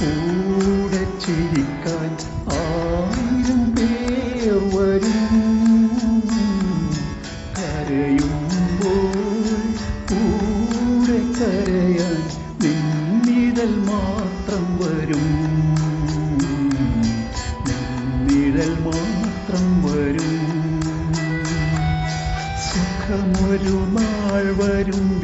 കൂടെ ചിരിക്കാൻ ആയിരം പേർ വരും. കരയുമ്പോൾ കൂടെ കരയാൻ നിന്നിതൽ മാത്രം വരും. നിന്നിതൽ മാത്രം വരും. സുഖമൊരു നാൾ വരും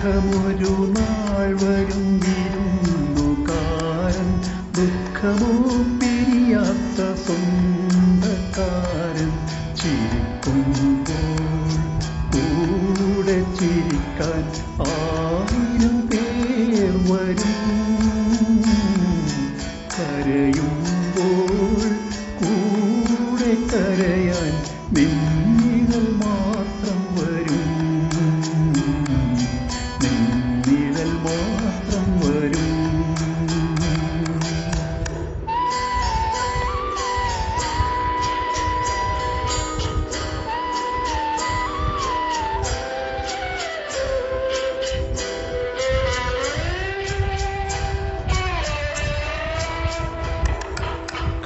സുഖമൊരു നാൾ വരും വിരുന്നുകാരൻ ദുഃഖമോ പിരിയാത്ത സ്വന്തക്കാരൻ ചിരിക്കുമ്പോൾ കൂടെ ചിരിക്കാൻ ആയിരം പേർ വരും. കരയുമ്പോൾ കൂടെ കരയാൻ നിങ്ങൾ മാത്രം വരും.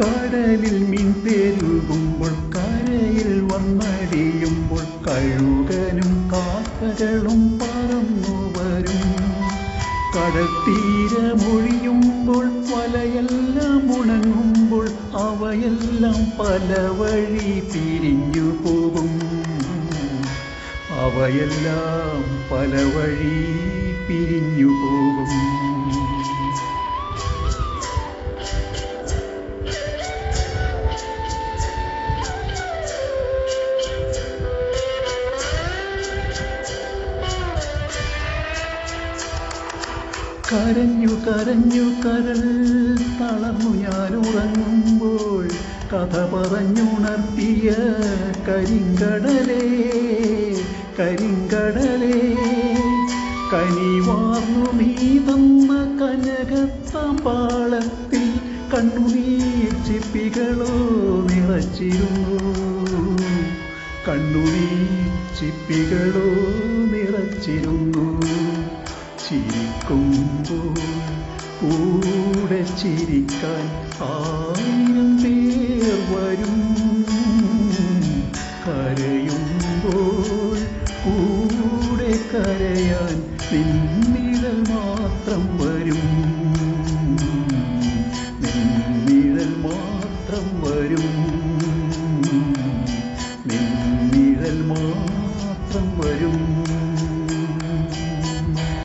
കടലിൽ മീൻ പെരുകുമ്പോൾ കരയിൽ വന്നടിയുമ്പോൾ കഴുകനും കാക്കകളും പറന്നു വരും. കടൽ തീരമൊഴിയുമ്പോൾ വലയെല്ലാം ഉണങ്ങുമ്പോൾ അവയെല്ലാം പല വഴി പിരിഞ്ഞു പോകും. അവയെല്ലാം പല വഴി പിരിഞ്ഞു പോകും. കരഞ്ഞു കരഞ്ഞു കരൾ തളർന്നു ഞാൻ ഉറങ്ങുമ്പോൾ കഥ പറഞ്ഞുണർത്തിയ കരിങ്കടലേ കരിങ്കടലേ. കനിവാർന്നു നീ തന്ന കനകത്തമ്പാളത്തിൽ കണ്ണുനീർ ചിപ്പികളോ നിറച്ചിരുന്നു. കണ്ണുനീർ ചിപ്പികളോ നിറച്ചിരുന്നു. ചിരിക്കുമ്പോൾ കൂടെ ചിരിക്കാൻ ആയിരം പേർ വരും. കരയുമ്പോൾ കൂടെ കരയാൻ നിന്നിഴൽ മാത്രം വരും. നിന്നിഴൽ മാത്രം വരും. നിന്നിഴൽ മാത്രം വരും.